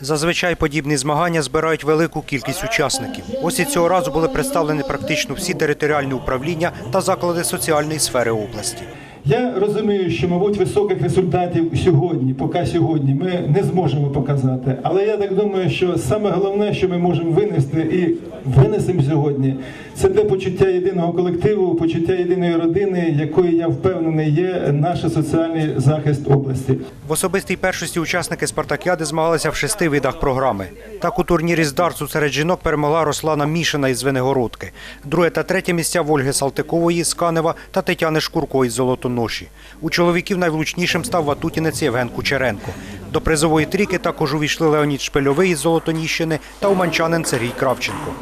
Зазвичай подібні змагання збирають велику кількість учасників. Ось і цього разу були представлені практично всі територіальні управління та заклади соціальної сфери області. Я розумію, що, мабуть, високих результатів сьогодні, поки сьогодні, ми не зможемо показати. Але я так думаю, що саме головне, що ми можемо винести і винесемо сьогодні, це те почуття єдиного колективу, почуття єдиної родини, якою я впевнений є наш соціальний захист області. В особистій першості учасники спартакіади змагалися в шести видах програми. Так у турнірі з дартсу серед жінок перемогла Руслана Мішина із Звенигородки. Друге та третє місця в Ольги Салтикової з Канева та Тетяни Шкурко із Золотоноші. У чоловіків найвлучнішим став ватутінець Євген Кучеренко. До призової трійки також увійшли Леонід Шпильовий із Золотоніщини та уманчанин Сергій Кравченко.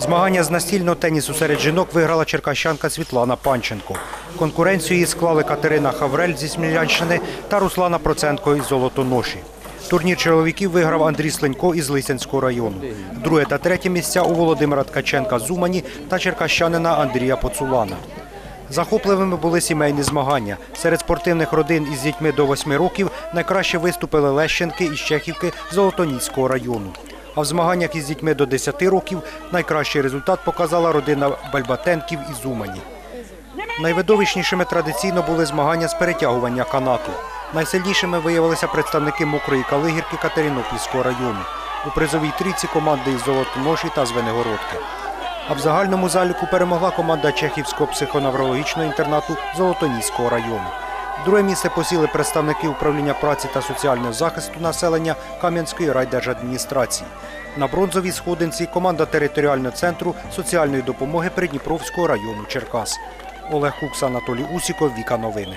Змагання з настільного тенісу серед жінок виграла черкащанка Світлана Панченко. Конкуренцію їй склали Катерина Хаврель зі Смілянщини та Руслана Проценко із Золотоноші. Турнір чоловіків виграв Андрій Сленько із Лисянського району. Друге та третє місця у Володимира Ткаченка з Умані та черкащанина Андрія Поцулана. Захопливими були сімейні змагання. Серед спортивних родин із дітьми до 8 років найкраще виступили Лещенки із Чехівки Золотоніського району. А в змаганнях із дітьми до 10 років найкращий результат показала родина Бальбатенків із Умані. Найвидовищнішими традиційно були змагання з перетягування канату. Найсильнішими виявилися представники мокрої Калигірки Катеринопільського району. У призовій трійці команди із Золотоноші та Звенигородки. А в загальному заліку перемогла команда Чехівського психоневрологічного інтернату Золотоніського району. Друге місце посіли представники управління праці та соціального захисту населення Кам'янської райдержадміністрації. На бронзовій сходинці команда територіального центру соціальної допомоги Придніпровського району Черкас. Олег Кукс, Анатолій Усіков, Віка Новини.